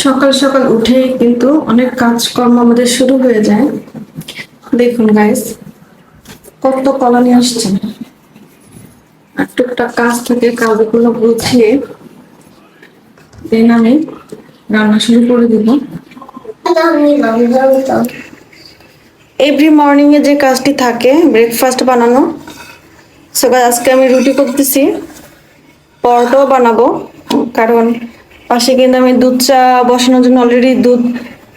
সকাল সকাল উঠেই কিন্তু অনেক কাজকর্ম আমাদের শুরু হয়ে যায়। দেখুন গাইস কত কলা আসছে। আর টুকটাক কাজ থেকে, কাজগুলো গুছিয়ে দেন আমি রান্না শুরু করে দিব। এভরি মর্নিং এ যে কাজটি থাকে ব্রেকফাস্ট বানানো। সো আজকে আমি রুটি করতেছি, পরোটাও বানাবো, কারণ পাশে কিন্তু আমি দুধ চা বসানোর জন্য অলরেডি দুধ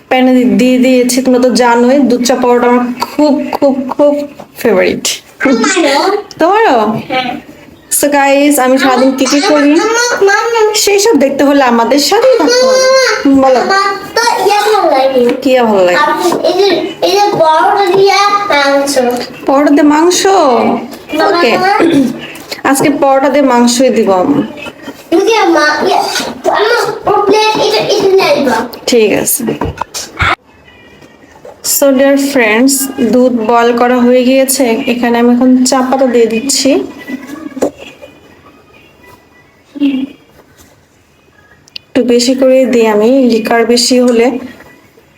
প্যানে দিয়ে দিয়েছি, তোমরা তো জানোই, দুধ চা পরোটা আমার খুব খুব খুব ফেভারিট তোমারও? সো গাইস আমি সারাদিন কি কি করি? সেই সব দেখতে হলে আমাদের হবে। বলো। কি ভালো লাগে? পরোটা দিয়ে মাংস? ওকে। আজকে পরোটা দিয়ে মাংসই দিব আমি ঠিক আছে। সো ডিয়ার ফ্রেন্ডস দুধ বয়ল করা হয়ে গিয়েছে। এখানে আমি এখন চা পাতা দিয়ে দিচ্ছি। একটু বেশি করে দিই আমি, লিকার বেশি হলে।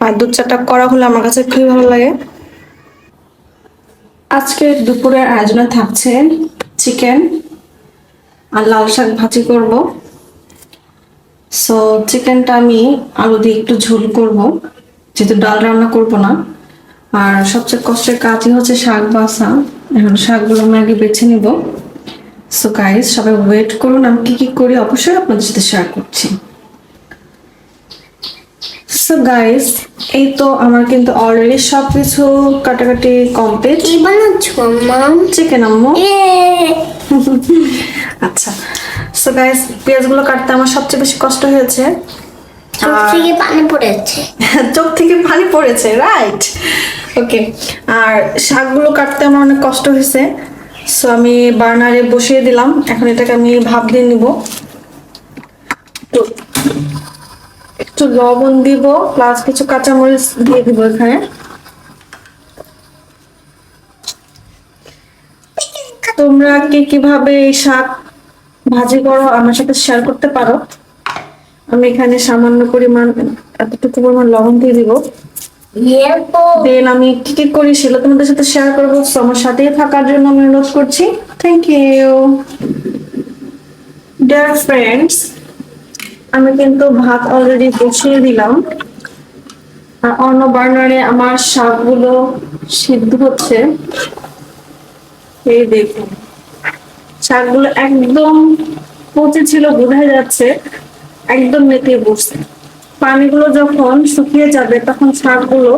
আর দুধ চাটা করা হলে আমার কাছে খুবই ভালো লাগে। আজকে দুপুরের আয়োজনে থাকছে চিকেন। আর লাল শাক ভাজি করব। সো চিকেনটা আমি আলু দিয়ে একটু ঝোল করব, যেহেতু ডাল রান্না করব না। আর সবচেয়ে কষ্টের কাজই হচ্ছে শাক বাসা এখন শাকগুলো আমি আগে বেছে নিব। সো গাইজ সবাই ওয়েট করুন, আমি কী কী করি, অবশ্যই আপনাদের সাথে শেয়ার করছি। সো গাইস এই তো আমার কিন্তু অলরেডি সব সবকিছু কাটাকাটি কমপ্লিট চিকেন আম্মু। আচ্ছা। সো গাইস পেঁয়াজগুলো কাটতে আমার সবচেয়ে বেশি কষ্ট হয়েছে। চোখ থেকে পানি পড়েছে। চোখ থেকে পানি পড়েছে রাইট ওকে আর শাকগুলো কাটতে আমার অনেক কষ্ট হয়েছে। সো আমি বার্নারে বসিয়ে দিলাম। এখন এটাকে আমি ভাপ দিয়ে নিব। তো একটু লবণ দিব প্লাস কিছু কাঁচামরিচ দিয়ে দিব এখানে। তোমরা কি কীভাবে এই শাক ভাজি করো, আমার সাথে শেয়ার করতে পারো। আমি এখানে সামান্য পরিমাণ, এতটুকু পরিমাণ লবণ দিয়ে দিব। দেন আমি কি কি করি সেটা তোমাদের সাথে শেয়ার করব আমার সাথেই থাকার জন্য আমি অনুরোধ করছি। থ্যাংক ইউ ডিয়ার ফ্রেন্ডস আমি কিন্তু ভাত অলরেডি বসিয়ে দিলাম। আর অন্য বার্নারে আমার শাকগুলো সিদ্ধ হচ্ছে। এই দেখুন, শাকগুলো একদম পচে ছিল, বোঝা যাচ্ছে, একদম নেতিয়ে বসছে। পানিগুলো যখন শুকিয়ে যাবে, তখন শাকগুলো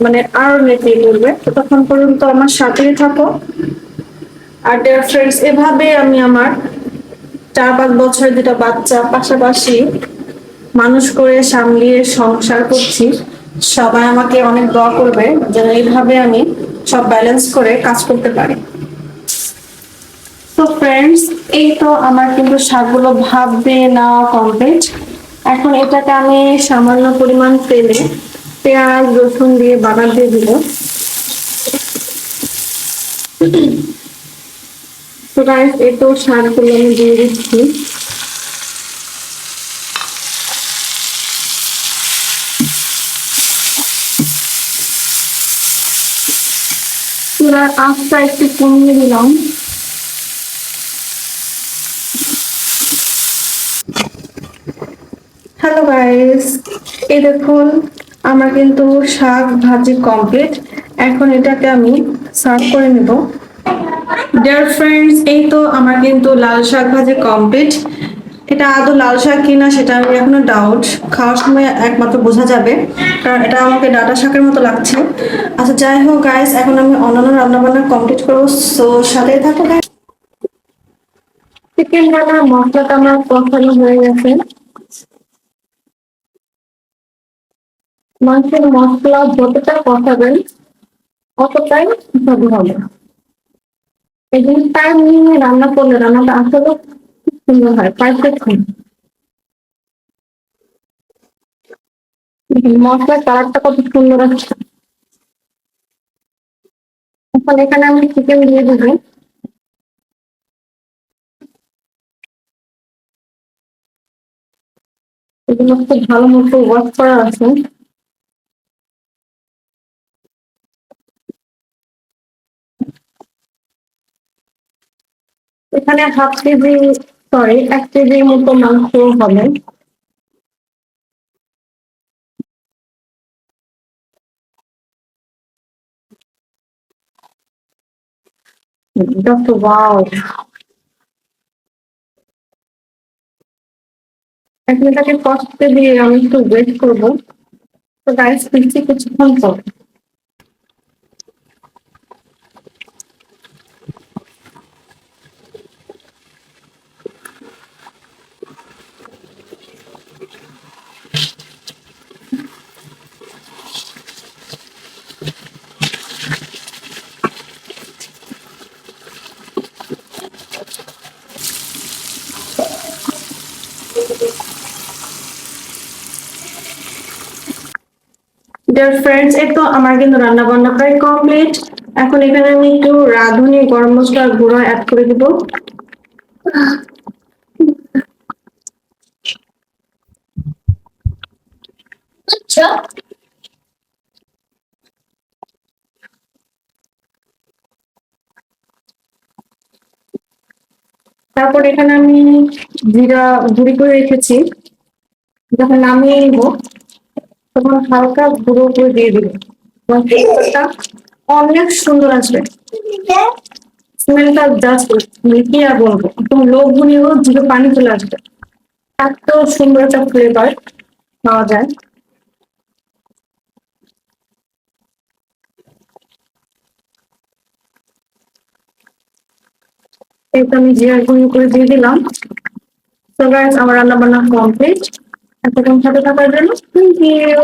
মানে আরও নেতিয়ে পড়বে। তখন পর্যন্ত আমার সাথেই থাকো। আর ডিয়ার ফ্রেন্ডস এভাবে আমি আমার চার পাঁচ বছরের দুটা বাচ্চা পাশাপাশি মানুষ করে সামলিয়ে সংসার করছি, সবাই আমাকে অনেক দোয়া করবে যেন এইভাবে আমি সব ব্যালেন্স করে কাজ করতে পারি। তো ফ্রেন্ডস এই তো আমার কিন্তু শাকগুলো ভাব দিয়ে নেওয়া কমপ্লিট এখন এটাকে আমি সামান্য পরিমাণ তেলে পেঁয়াজ, রসুন দিয়ে বাগার দিয়ে দিব। তো গাইস এই তো শাকগুলো আমি দিয়ে দিচ্ছি। চুলার আঁচটা একটু কমিয়ে দিলাম। হ্যালো গাইস এই দেখুন, আমার কিন্তু শাক ভাজি কমপ্লিট এখন এটাকে আমি সার্ভ করে নেব। ডিয়ার ফ্রেন্ডস এই তো আমার কিন্তু লাল শাক ভাজি কমপ্লিট এটা আদৌ লাল শাক কিনা সেটা আমি এখনও ডাউট খাওয়ার সময় একমাত্র বোঝা যাবে, কারণ এটা আমাকে ডাটা শাকের মতো লাগছে। আচ্ছা যাই হোক গাইস এখন আমি অন্যান্য রান্না বান্না কমপ্লিট করব। সো সাথেই থাকো গাইস চিকেন রান্নার মশলাটা আমার কষানো হয়ে গেছে। মাংসের মশলা যতটা কষাবেন, অতটাই সুস্বাদু হবে। নিয়ে রান্না করলে রান্নাটা আসলে খুব সুন্দর হয় পারফেক্ট মশলার কালারটা কত সুন্দর আছে এখন এখানে আমি চিকেন দিয়ে দেবো। এগুলো খুব ভালো মতো ওয়াশ করা আছে। এখানে হাফ কেজি সরি এক কেজির মতো মাংস হবে। Just wow. এখন এটাকে কষ্টে দিয়ে আমি একটু ওয়েট করব। তো গাইস ফিরছি কিছুক্ষণ পর। ডিয়ার ফ্রেন্ডস এই তো আমার কিন্তু রান্না বান্না প্রায় কমপ্লিট এখন এখানে আমি একটু রাঁধুনি গরম মশলার গুঁড়ো অ্যাড করে দিব। আচ্ছা। তারপর এখানে আমি জিরা গুঁড়ি করে রেখেছি। যখন নামিয়ে নিব তখন হালকা গুঁড়ো করে দিয়ে দিব। এবং ফ্লেভারটা অনেক সুন্দর আসবে। স্মেলটা জাস্ট কি আর বলব, একদম লোভনীয় জিভে পানি চলে আসবে। এত সুন্দর একটা ফ্লেভার পাওয়া যায়। এটা আমি জিরা গুঁড়ো করে দিয়ে দিলাম। তো গাইস আমার রান্না বান্না কমপ্লিট এতক্ষণ সাথে থাকার জন্য থ্যাংক ইউ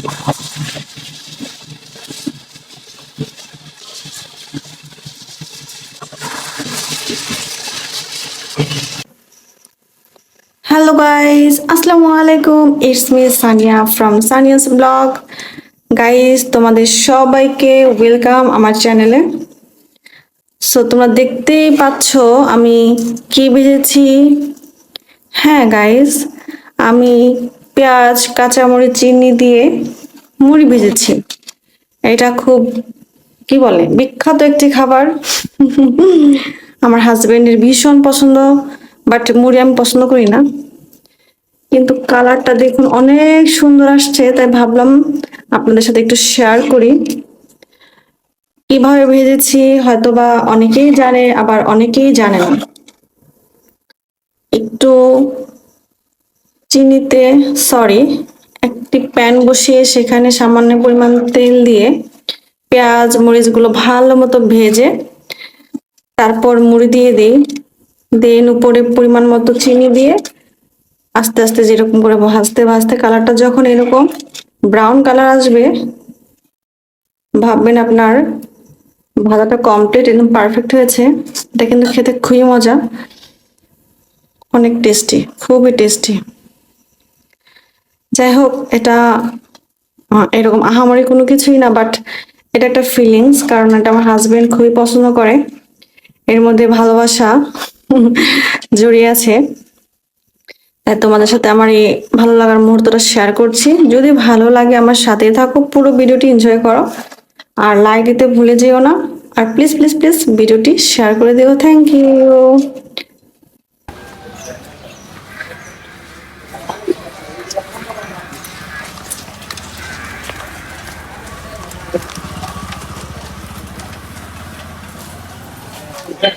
হ্যালো গাইস আসসালামু আলাইকুম it's me Sania from Sania's blog guys তোমাদের সবাইকে ওয়েলকাম আমার চ্যানেলে সো তোমরা দেখতেই পাচ্ছ, আমি কি ভেজেছি হ্যাঁ গাইস আমি পেঁয়াজ, কাঁচামরিচ, চিনি দিয়ে মুড়ি ভেজেছি। এটা খুব, কি বলে, বিখ্যাত একটি খাবার। আমার হাজবেন্ডের ভীষণ পছন্দ, বাট মুড়ি আমি পছন্দ করি না। কিন্তু কালারটা দেখুন অনেক সুন্দর আসছে, তাই ভাবলাম আপনাদের সাথে একটু শেয়ার করি। কীভাবে ভেজেছি হয়তোবা অনেকেই জানে, আবার অনেকেই জানে না। একটু চিনিতে সরি একটি প্যান বসিয়ে সেখানে সামান্য পরিমাণ তেল দিয়ে পেঁয়াজ, মরিচগুলো ভালো মতো ভেজে তারপর মুড়ি দিয়ে দিই। দেন উপরে পরিমাণ মতো চিনি দিয়ে আস্তে আস্তে যেরকম করে ভাজতে ভাজতে কালারটা যখন এরকম ব্রাউন কালার আসবে, ভাববেন আপনার ভাজাটা কমপ্লিট একদম পারফেক্ট হয়েছে। এটা কিন্তু খেতে খুবই মজা। অনেক টেস্টি খুবই টেস্টি যাই হোক এটা এরকম আহামরি কোনো কিছুই না বাট এটা একটা ফিলিংস কারণ এটা আমার হাজবেন্ড খুবই পছন্দ করে। এর মধ্যে ভালোবাসা জড়িয়ে আছে। তাই তোমাদের সাথে আমার এই ভালো লাগার মুহূর্তটা শেয়ার করছি। যদি ভালো লাগে আমার সাথে থাকো, পুরো ভিডিওটি এনজয় করো। আর লাইক দিতে ভুলে যেও না। আর প্লিজ প্লিজ প্লিজ ভিডিওটি শেয়ার করে দিও। Thank you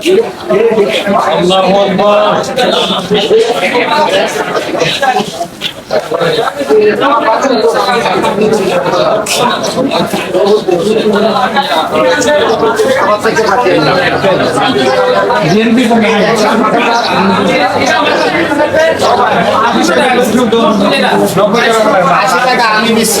You. আশি টাকা আমি দিচ্ছি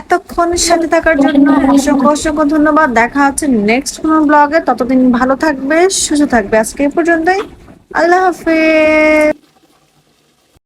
এতক্ষণ সাথে থাকার জন্য অসংখ্য অসংখ্য ধন্যবাদ। দেখা হচ্ছে নেক্সট কোনো ব্লগে ততদিন ভালো থাকবে, সুস্থ থাকবে। আজকে এ পর্যন্তই। আল্লাহ হাফেজ।